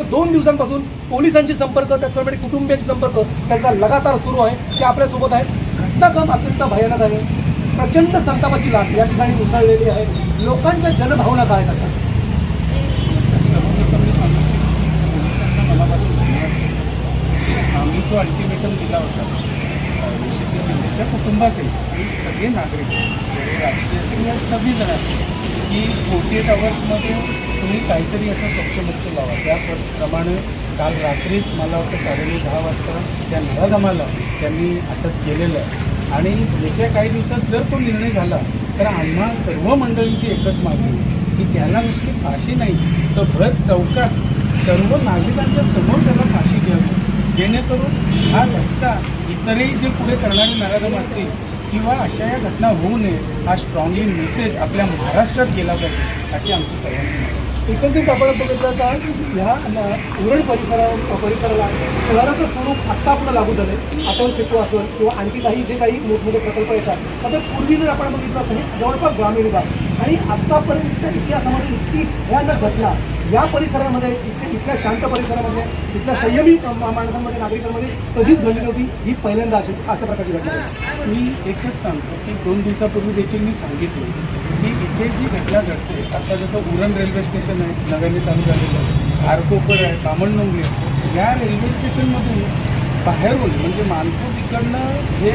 दोन दिवसांपासून पोलिसांशी संपर्क त्याचप्रमाणे कुटुंबियांशी संपर्क त्यांचा लगातार सुरू आहे ते आपल्यासोबत आहे घटनाक्रम अत्यंत भयानक आहे. प्रचंड संतापाची लाट या ठिकाणी उसळलेली आहे. लोकांच्या जनभावना काय करतात आम्ही जो अल्टिमेटम दिला होता विशेष म्हणजे यशस्वी शिंदेच्या सगळे नागरिक सगळे राजकीय असतील या सगळी जण असतील की फोर्टी एट आवर्समध्ये तुम्ही काहीतरी याचा स्वच्छमुक्त लावा. त्याप्रमाणे काल रात्रीच मला वाटतं साडेनऊ दहा वाजता त्या नळगमाला त्यांनी अटक केलेलं. आहे आणि येत्या काही दिवसात जर तो निर्णय झाला तर आम्हा सर्व मंडळींची एकच मागणी की त्याला नुसती फाशी नाही तर भरत चौकात सर्व नागरिकांच्या समोर त्याला फाशी घ्यावी. जेणेकरून हा रस्ता इतरही जे पुढे करणारे नराधम असतील किंवा अशा या घटना होऊ नये हा स्ट्रॉंगली मेसेज आपल्या महाराष्ट्रात गेला पाहिजे अशी आमची सर्वांची एकंदरीत आपण बघितलं तर ह्या उरण परिसरा परिसराला शहराचं स्वरूप आत्ता आपलं लागू झालं आपण सेतू असेल किंवा आणखी काही जे काही मोठमोठे प्रकल्प येतात. आता पूर्वी जर आपण बघितलं तर हे जवळपास ग्रामीण भाग. आणि आत्तापर्यंत इतिहासामध्ये इतकी भयानक घटना या परिसरामध्ये इथे इथल्या शांत परिसरामध्ये इथल्या संयमी मा- माणसांमध्ये नागरिकांमध्ये कधीच घडली नव्हती. ही पहिल्यांदा अशी अशा प्रकारची घटना आहे. मी एकच सांगतो की दोन दिवसापूर्वी देखील मी सांगितलं की इथे जी घटना घडते आता जसं उरण रेल्वे स्टेशन आहे नव्याने चालू झालेलं आहे घारकोपर आहे बामणडोंगरी या रेल्वे स्टेशनमधून बाहेरून म्हणजे मानपूर इकडनं हे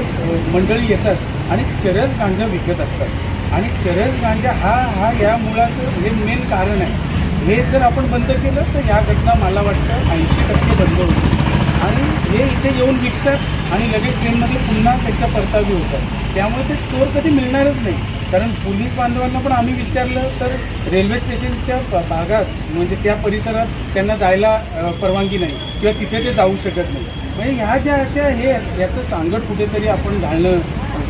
मंडळी येतात आणि चरस गांजा विकत असतात. आणि चरस गांजा हा हा या मुळाचं हे मेन कारण आहे. हे जर आपण बंद केलं तर या घटना मला वाटतं ऐंशी टक्के बंद होतील आणि हे इथे येऊन विकतात आणि लगेच ट्रेनमध्ये पुन्हा त्याच्या परतावी होतात. त्यामुळे ते चोर कधी मिळणारच नाही. कारण पोलीस बांधवांना पण आम्ही विचारलं तर रेल्वे स्टेशनच्या भागात म्हणजे त्या परिसरात त्यांना जायला परवानगी नाही. किंवा तिथे ते जाऊ शकत नाही. म्हणजे ह्या ज्या अशा हे आहेत, याचं सांगड कुठेतरी आपण घालणं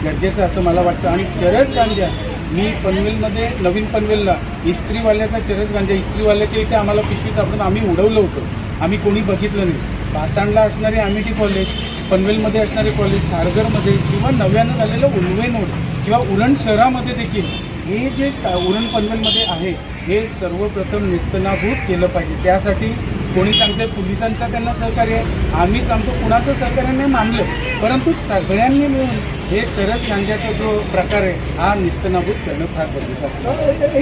गरजेचं असं मला वाटतं. आणि चरस गांजा मी पनवेलमध्ये नवीन पनवेलला इस्त्रीवाल्याचा चरस गांजा इस्त्रीवाल्याच्या इथे आम्हाला पिशवी सापडून आम्ही उडवलं होतं. आम्ही कोणी बघितलं नाही. पातांडला असणारे आमिटी कॉलेज पनवेलमध्ये असणारे कॉलेज खारघरमध्ये किंवा नव्यानं झालेलं उन्वेनोड किंवा उरण शहरामध्ये देखील हे जे उरण पनवेलमध्ये आहे हे सर्वप्रथम निस्तनाभूत केलं पाहिजे. त्यासाठी कोणी सांगते पोलिसांचा त्यांना सहकार्य आहे. आम्ही सांगतो कुणाचं सहकार्य नाही मानलं परंतु सगळ्यांनी मिळून हे चरस गांजाचा जो प्रकार आहे हा निस्तनाभूत करणं फार गरजेचं असतं.